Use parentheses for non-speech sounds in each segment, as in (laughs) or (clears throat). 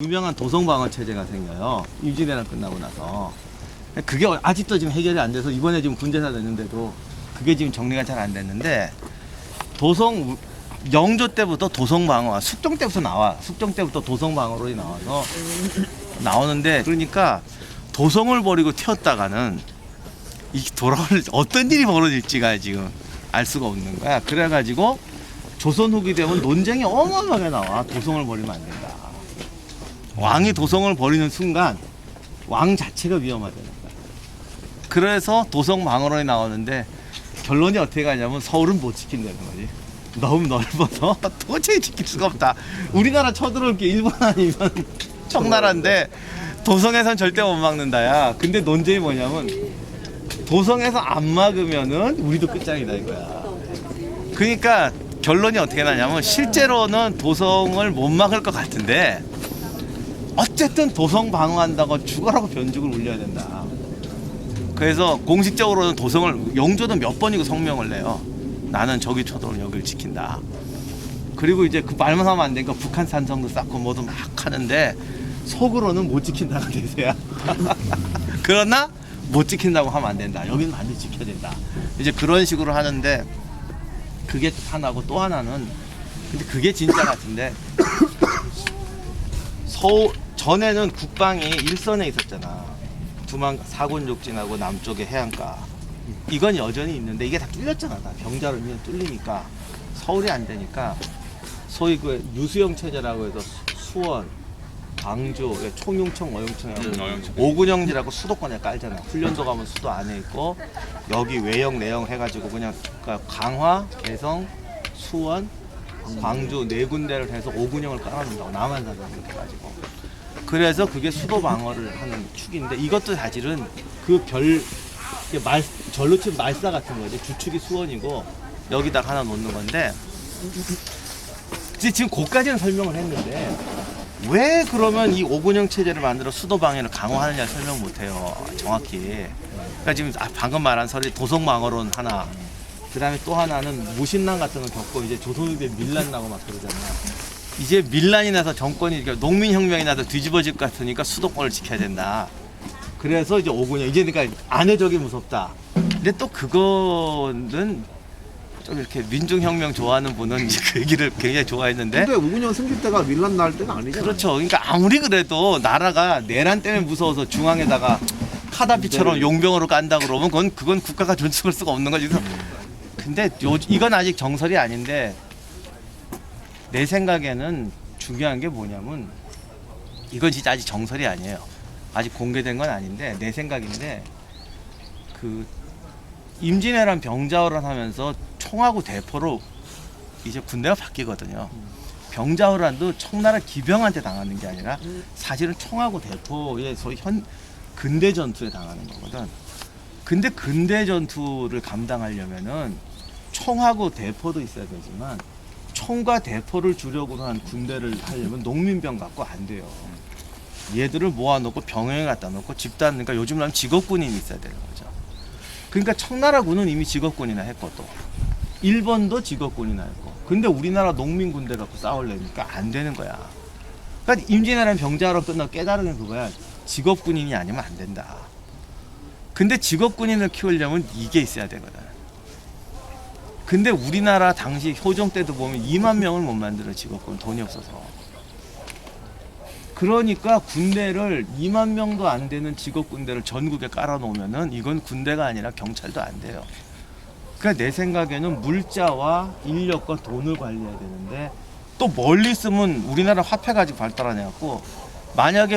유명한 도성방어 체제가 생겨요. 임진왜란 끝나고 나서. 그게 아직도 지금 해결이 안 돼서 이번에 지금 군대사 됐는데도 그게 지금 정리가 잘 안 됐는데 도성 영조 때부터 도성방어 숙종 때부터 나와 숙종 때부터 도성방어로 나와서 나오는데 그러니까 도성을 버리고 튀었다가는 이 돌아올 어떤 일이 벌어질지가 지금 알 수가 없는 거야. 그래가지고 조선 후기 되면 논쟁이 어마어마하게 나와. 도성을 버리면 안 된다. 왕이 도성을 버리는 순간 왕 자체가 위험하다는 거야. 그래서 도성 방어론이 나오는데 결론이 어떻게 가냐면 서울은 못 지킨다는 거지. 너무 넓어서 (laughs) 도저히 지킬 수가 없다. 우리나라 쳐들어올 게 일본 아니면 (laughs) 청나라인데 도성에선 절대 못 막는다야. 근데 논쟁이 뭐냐면 도성에서 안 막으면은 우리도 끝장이다 이거야. 그러니까 결론이 어떻게 나냐면 실제로는 도성을 못 막을 것 같은데 어쨌든 도성 방어한다고 죽어라고 변죽을 울려야 된다. 그래서 공식적으로는 도성을 영조도 몇 번이고 성명을 내요. 나는 저기 쳐들어오면 여기를 지킨다. 그리고 이제 그 말만 하면 안 되니까 북한 산성도 쌓고 뭐도 막 하는데 속으로는 못 지킨다가 (laughs) 되세요. (laughs) 그러나 못 지킨다고 하면 안 된다. 여기는 반드시 지켜야 된다. 이제 그런 식으로 하는데 그게 하나고 또 하나는 근데 그게 진짜 같은데 서울 전에는 국방이 일선에 있었잖아. 두만 사군 족진하고 남쪽에 해안가. 이건 여전히 있는데 이게 다 뚫렸잖아. 다 병자로 인해 뚫리니까 서울이 안 되니까 소위 그 유수영 체제라고 해서 수- 수원, 광주, 예, 총융청, 어용청하고 음, 어용청. 오군영지라고 수도권에 깔잖아. 훈련소 가면 수도 안에 있고 여기 외형 내형 해가지고 그냥 그러니까 강화, 개성, 수원, 광주 네 군데를 해서 오군영을 깔아놓는다고 남한산 이렇게 해가지고 그래서 그게 수도 방어를 하는 축인데 이것도 사실은 그별 말 절로 치면 말사 같은 거지 주축이 수원이고 여기다 하나 놓는 건데 지금 거기까지는 설명을 했는데 왜 그러면 이 오군영 체제를 만들어 수도 방해를 강화하느냐 설명 못해요 정확히. 그러니까 지금 아, 방금 말한 설이 도성 방어론 하나 그다음에 또 하나는 무신난 같은 거 겪고 이제 조선후대 밀란 나고 막 그러잖아요 이제 밀란이 나서 정권이 농민혁명이 나서 뒤집어질 것 같으니까 수도권을 지켜야 된다 그래서 이제 오군영 이제 그러니까 안해적이 무섭다 근데 또 그거는 좀 이렇게 민중혁명 좋아하는 분은 이제 그 얘기를 굉장히 좋아했는데 근데 우군영 승질 때가 밀란 날 때가 아니잖아. 그렇죠. 그러니까 아무리 그래도 나라가 내란 때문에 무서워서 중앙에다가 카다피처럼 네. 용병으로 깐다 그러면 그건 그건 국가가 존중할 수가 없는 거지. 근데 요, 이건 아직 정설이 아닌데 내 생각에는 중요한 게 뭐냐면 이건 진짜 아직 정설이 아니에요. 아직 공개된 건 아닌데 내 생각인데 그 임진왜란 병자호란 하면서 총하고 대포로 이제 군대가 바뀌거든요. 병자호란도 청나라 기병한테 당하는 게 아니라 사실은 총하고 대포의 소위 현 근대 전투에 당하는 거거든. 근데 근대 전투를 감당하려면은 총하고 대포도 있어야 되지만 총과 대포를 주력으로 한 군대를 하려면 농민병 갖고 안 돼요. 얘들을 모아놓고 병영에 갖다 놓고 집단 그러니까 요즘으로 하면 직업군인이 있어야 되는 거죠. 그러니까 청나라군은 이미 직업군이나 했고 또 일본도 직업군이나 했고 근데 우리나라 농민 군대 갖고 싸우려니까 안 되는 거야. 그러니까 임진왜란 병자로 끝나고 깨달은 게 그거야. 직업군인이 아니면 안 된다. 근데 직업군인을 키우려면 이게 있어야 되거든. 근데 우리나라 당시 효종 때도 보면 2만 명을 못 만들어 직업군 돈이 없어서. 그러니까 군대를 2만 명도 안 되는 직업 군대를 전국에 깔아놓으면은 이건 군대가 아니라 경찰도 안 돼요. 그러니까 내 생각에는 물자와 인력과 돈을 관리해야 되는데 또 멀리 있으면 우리나라 화폐가 아직 발달하냐 갖고 만약에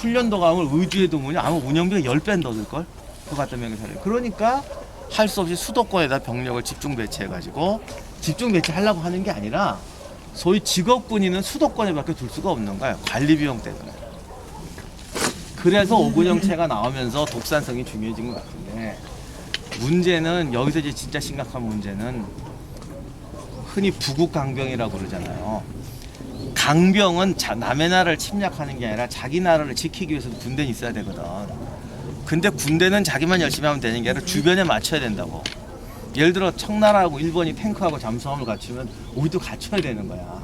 훈련도 가면 의주에 두면 아마 운영비가 10배는 더 들걸? 그 같은 명예사를. 그러니까 할 수 없이 수도권에다 병력을 집중 배치해가지고 집중 배치하려고 하는 게 아니라 소위 직업군인은 수도권에 밖에 둘 수가 없는 거예요. 관리 비용 때문에. 그래서 오군형체가 나오면서 독산성이 중요해진 것 같은데 문제는 여기서 이제 진짜 심각한 문제는 흔히 부국 강병이라고 그러잖아요. 강병은 자- 남의 나라를 침략하는 게 아니라 자기 나라를 지키기 위해서 군대는 있어야 되거든. 근데 군대는 자기만 열심히 하면 되는 게 아니라 주변에 맞춰야 된다고. 예를 들어 청나라하고 일본이 탱크하고 잠수함을 갖추면 우리도 갖춰야 되는 거야.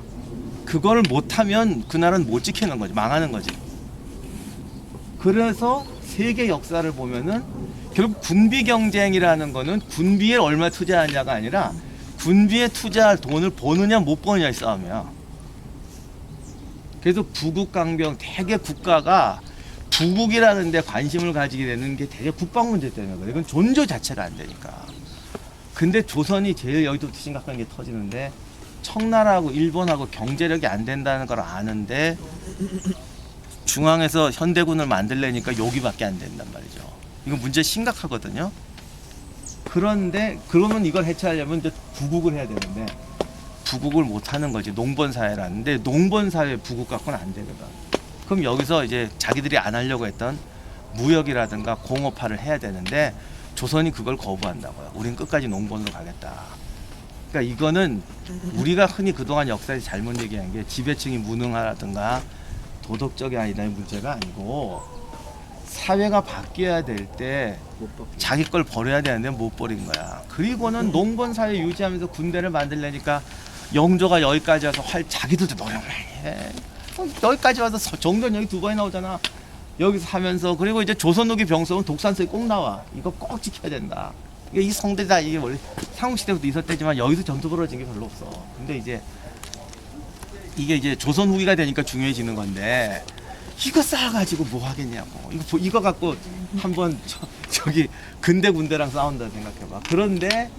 그걸 못하면 그 나라는 못 지키는 거지 망하는 거지 그래서 세계 역사를 보면은 결국 군비 경쟁이라는 거는 군비에 얼마 투자하냐가 아니라 군비에 투자할 돈을 버느냐 못 버느냐의 싸움이야 그래서 부국 강병 대개 국가가 부국이라는 데 관심을 가지게 되는 게 되게 국방 문제 때문에 그래. 이건 존재 자체가 안 되니까. 근데 조선이 제일 여기서부터 심각한 게 터지는데 청나라하고 일본하고 경제력이 안 된다는 걸 아는데 중앙에서 현대군을 만들려니까 여기밖에 안 된단 말이죠. 이거 문제 심각하거든요. 그런데 그러면 이걸 해체하려면 이제 부국을 해야 되는데 부국을 못 하는 거지 농번 사회라는데 농번 사회 부국 갖고는 안 되거든. 그럼 여기서 이제 자기들이 안 하려고 했던 무역이라든가 공업화를 해야 되는데 조선이 그걸 거부한다고요. 우린 끝까지 농번으로 가겠다. 그러니까 이거는 우리가 흔히 그동안 역사에서 잘못 얘기한 게 지배층이 무능하라든가 도덕적이 아니다의 문제가 아니고 사회가 바뀌어야 될 때 자기 걸 버려야 되는데 못 버린 거야. 그리고는 농번 사회 유지하면서 군대를 만들려니까 영조가 여기까지 와서 활 자기들도 노력 많이 해. 어, 여기까지 와서 서- 정전 여기 두 번이 나오잖아. 여기서 하면서 그리고 이제 조선후기 병성은 독산성이 꼭 나와. 이거 꼭 지켜야 된다. 이게 이 성대다 이게 원래 상국시대부터 있었대지만 여기서 전투 벌어진 게 별로 없어. 근데 이제 이게 이제 조선 후기가 되니까 중요해지는 건데 이거 쌓아가지고 뭐 하겠냐고 이거 보- 이거 갖고 한번 저, 저기 근대 군대랑 싸운다 생각해봐 그런데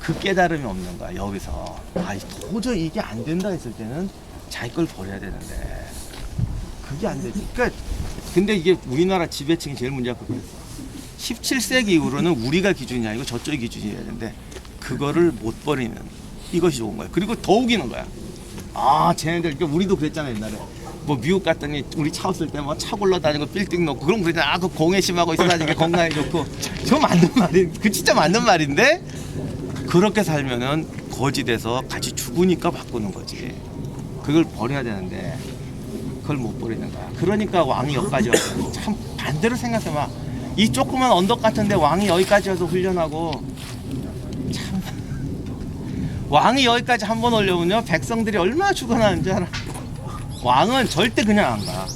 그 깨달음이 없는 거야 여기서 아 도저히 이게 안 된다 했을 때는 자기 걸 버려야 되는데 그게 안 되지 그러니까 근데 이게 우리나라 지배층이 제일 문제가 그거였어 17세기 이후로는 우리가 기준이 아니고 저쪽이 기준이어야 되는데 그거를 못 버리는 이것이 좋은 거야 그리고 더 우기는 거야 아, 쟤네들, 그러니까 우리도 그랬잖아, 옛날에. 뭐, 미국 갔더니, 우리 차 없을 때 뭐, 차 굴러다니고 빌딩 놓고, 그럼 그랬잖아. 아, 그 공해 심하고 있어가지고 건강에 좋고. 저 맞는 말이, 그 진짜 맞는 말인데? 그렇게 살면은 거지 돼서 같이 죽으니까 바꾸는 거지. 그걸 버려야 되는데, 그걸 못 버리는 거야. 그러니까 왕이 여기까지 와서, 참, 반대로 생각해봐. 이 조그만 언덕 같은데 왕이 여기까지 와서 훈련하고, 참. 왕이 여기까지 한 번 올려면요 백성들이 얼마나 죽어나는지 알아 왕은 절대 그냥 안 가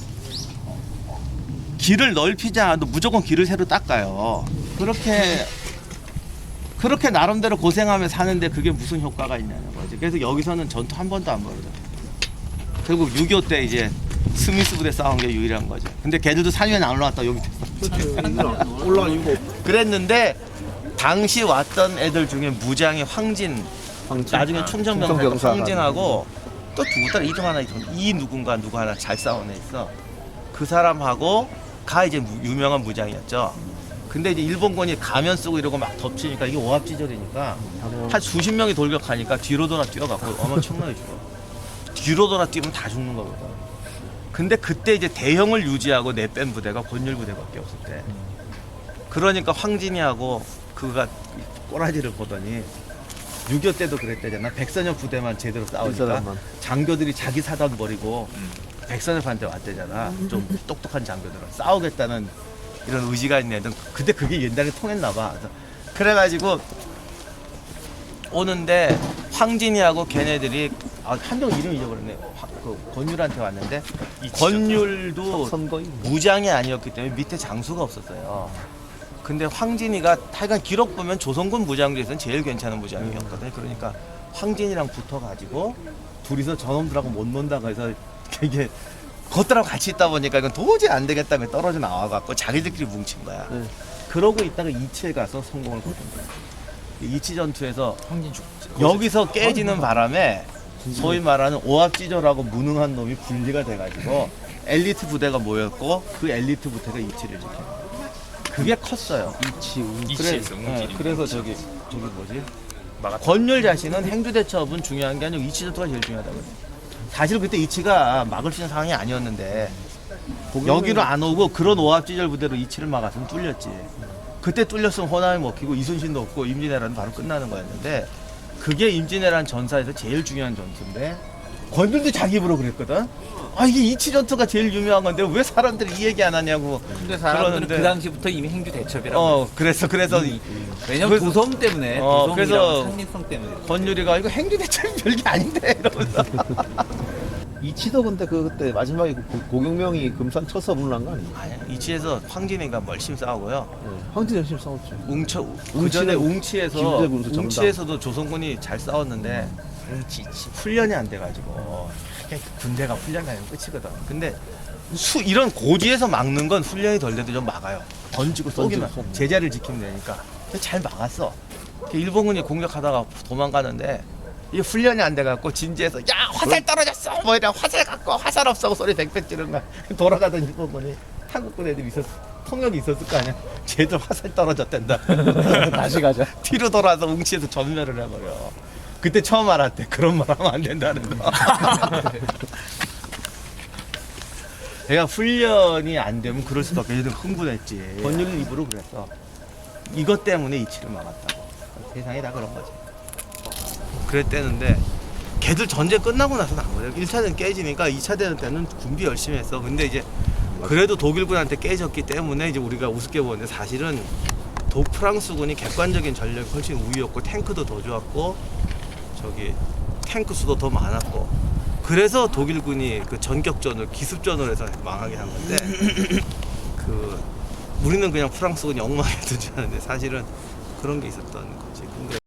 길을 넓히지 않아도 무조건 길을 새로 닦아요 그렇게 그렇게 나름대로 고생하며 사는데 그게 무슨 효과가 있냐는 거지 그래서 여기서는 전투 한 번도 안 벌어져 결국 6.25 때 이제 스미스 부대 싸운 게 유일한 거죠. 근데 걔들도 산 위에 안 올라왔다 여기 이유가 없 (laughs) 그랬는데 당시 왔던 애들 중에 무장이 황진 나중에 충청병사 황진하고 또 누구 따라 이름 하나. 있어 이 누군가 누구 하나 잘 싸운 애 있어. 그 사람하고 가 이제 무- 유명한 무장이었죠. 근데 이제 일본군이 가면 쓰고 이러고 막 덮치니까 이게 오합지졸이니까 한 수십 명이 돌격하니까 뒤로 돌아 뛰어갖고 엄청나게 죽어 뒤로 돌아 뛰면 다 죽는 거거든 근데 그때 이제 대형을 유지하고 내뺀 부대가 권율 부대밖에 없을 때 그러니까 황진이하고 그가 꼬라지를 보더니 6.25 때도 그랬대잖아. 백선엽 부대만 제대로 싸우니까 사람만. 장교들이 자기 사단 버리고 백선엽한테 왔대잖아. 좀 똑똑한 장교들은 싸우겠다는 이런 의지가 있는 애들. 근데 그게 옛날에 통했나 봐. 그래서 그래가지고 오는데 황진이하고 걔네들이 아, 한명 이름 잊어버렸네. 화- 그 권율한테 왔는데 권율도 선거인 무장이 아니었기 때문에 밑에 장수가 없었어요. 근데 황진이가 하여간 기록 보면 조선군 무장 중에서는 제일 괜찮은 무장이었거든요. 그러니까 황진이랑 붙어가지고 둘이서 저놈들하고 못 논다고 해서 이게 그것들하고 같이 있다 보니까 이건 도저히 안 되겠다고 떨어져 나와갖고 자기들끼리 뭉친 거야. 네. 그러고 있다가 이치에 가서 성공을 거둔 거야. 이 이치 전투에서 황진 죽. 여기서 깨지는 바람에 소위 말하는 오합지졸하고 무능한 놈이 분리가 돼가지고 엘리트 부대가 모였고 그 엘리트 부대가 이치를 지켜. 그게 컸어요. 이치 이치에서 그래, 응질이. 네, 그래서 저기 저기 뭐지? 막았다. 권율 자신은 행주대첩은 중요한 게 아니고 이치 전투가 제일 중요하다고. 그래요. 사실 그때 이치가 막을 수 있는 상황이 아니었는데 여기로 안 오고 그런 오합지졸 부대로 이치를 막았으면 뚫렸지. 그때 뚫렸으면 호남이 먹히고 이순신도 없고 임진왜란은 바로 끝나는 거였는데 그게 임진왜란 전사에서 제일 중요한 전투인데 권율도 자기 입으로 그랬거든. 아 이게 이치 전투가 제일 유명한 건데 왜 사람들이 이 얘기 안 하냐고. 근데 사람들은 그러는데- 그 당시부터 이미 행주 대첩이라고. 어 그래서 그래서 왜냐면 그래서- 도성 때문에, 어, 도성이랑 그래서- 상립성 때문에. 권율이가 이거 행주 대첩이 별게 아닌데 이러면서. (laughs) 이치도 근데 그 그때 마지막에 고- 고경명이 금산 쳐서 물난 거 아니에요? 아니야 이치에서 황진이가 멀심 싸우고요. 황진 열심히 싸웠죠. 웅처 그 전에 웅치에서 군수. 웅치에서도 조선군이 잘 싸웠는데 웅치 치- 훈련이 안 돼가지고 그냥 군대가 훈련하면 끝이거든. 근데 수 이런 고지에서 막는 건 훈련이 덜 돼도 좀 막아요. 던지고 쏘기만. 제자를 지키면 되니까 근데 잘 막았어. 일본군이 공격하다가 도망가는데 이게 훈련이 안 돼갖고 진지에서 야 화살 떨어졌어. 뭐 이래 화살 갖고 와, 화살 없어 소리 뱅뱅 지르는 거야. 돌아가던 일본군이 한국군 애들이 있었 통역이 있었을 거 아니야. 쟤들 화살 떨어졌댄다. (laughs) 다시 가자. 뒤로 돌아서 웅치에서 전멸을 해버려. 그때 처음 알았대. 그런 말 하면 안 된다는 거. (laughs) 내가 훈련이 안 되면 그럴 수밖에 얘들 흥분했지. 권율 입으로 그랬어. 이것 때문에 이치를 막았다고. 세상이 다 그런 거지. 그랬대는데 걔들 전쟁 끝나고 나서는 안 그래요? 1차전 깨지니까 2차 대전 때는 군비 열심히 했어. 근데 이제 그래도 독일군한테 깨졌기 때문에 이제 우리가 우습게 보는데 사실은 도 프랑스군이 객관적인 전력이 훨씬 우위였고 탱크도 더 좋았고 저기 탱크 수도 더 많았고 그래서 독일군이 그 전격전을 기습전을 해서 망하게 한 건데 (clears throat) 그 우리는 그냥 프랑스군이 엉망이었던 줄 아는데 사실은 그런 게 있었던 거지. 근데